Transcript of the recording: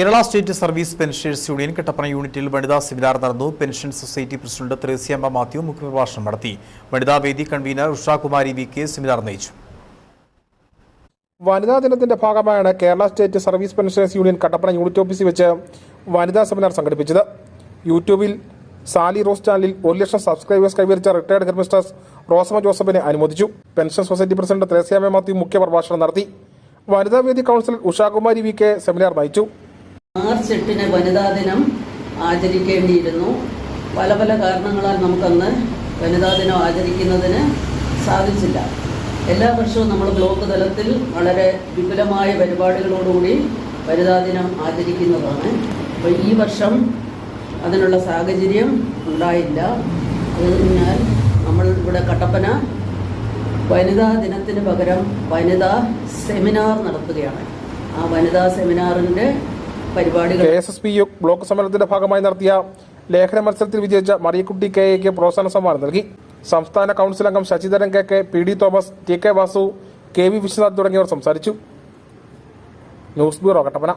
Kerala state service pensioners union Kattappana യൂണിറ്റിൽ വനിതാ seminar നടന്നു. Pension society president Threasiamma Mathew മുഖ്യപ്രഭാഷണം നടത്തി. വനിതാ വേദി convener Ushakumari V K seminar നയിച്ചു. വനിതാ ദിനത്തിന്റെ ഭാഗമായാണ് Kerala state service pensioners union Kattappana unit ഓഫീസിൽ വെച്ച് വനിതാ സെമിനാർ സംഘടിപ്പിച്ചത്. യൂട്യൂബിൽ സാലി റോസ് ചാനലിൽ ഒരു ലക്ഷം സബ്സ്ക്രൈബേഴ്സ് കൈവരിച്ച റിട്ടയർഡ് ഹെഡ്മിസ്റ്റേഴ്സ് റോസമ ജോസഫിനെ അനുമോദിച്ചു. Pension society president Threasiamma Mathew മുഖ്യപ്രഭാഷണം നടത്തി. വനിതാ വേദി councillor Ushakumari V K seminar നയിച്ചു. മാർച്ച് എട്ടിന് വനിതാ ദിനം ആചരിക്കേണ്ടിയിരുന്നു. പല പല കാരണങ്ങളാൽ നമുക്കന്ന് വനിതാ ദിനം ആചരിക്കുന്നതിന് സാധിച്ചില്ല. എല്ലാ വർഷവും നമ്മൾ ബ്ലോക്ക് തലത്തിൽ വളരെ വിപുലമായ പരിപാടികളോടുകൂടി വനിതാ ദിനം ആചരിക്കുന്നതാണ്. അപ്പോൾ ഈ വർഷം അതിനുള്ള സാഹചര്യം ഉണ്ടായില്ല. അതിനാൽ നമ്മൾ ഇവിടെ കട്ടപ്പന വനിതാ ദിനത്തിന് പകരം വനിതാ സെമിനാർ നടത്തുകയാണ്. ആ വനിതാ സെമിനാറിന്റെ പരിപാടികൾ. K S S P block സമ്മേളനത്തിന്റെ ഭാഗമായി നടത്തിയ ലേഖന മത്സരത്തിൽ വിജയിച്ച മറിയക്കുട്ടി കെ എക്ക് പ്രോത്സാഹന സമ്മാനം നൽകി. സംസ്ഥാന കൗൺസിൽ അംഗം Sasidharan K K P D Thomas T K Vasu K V Viswanath തുടങ്ങിയവർ സംസാരിച്ചു. News bureau Kattappana.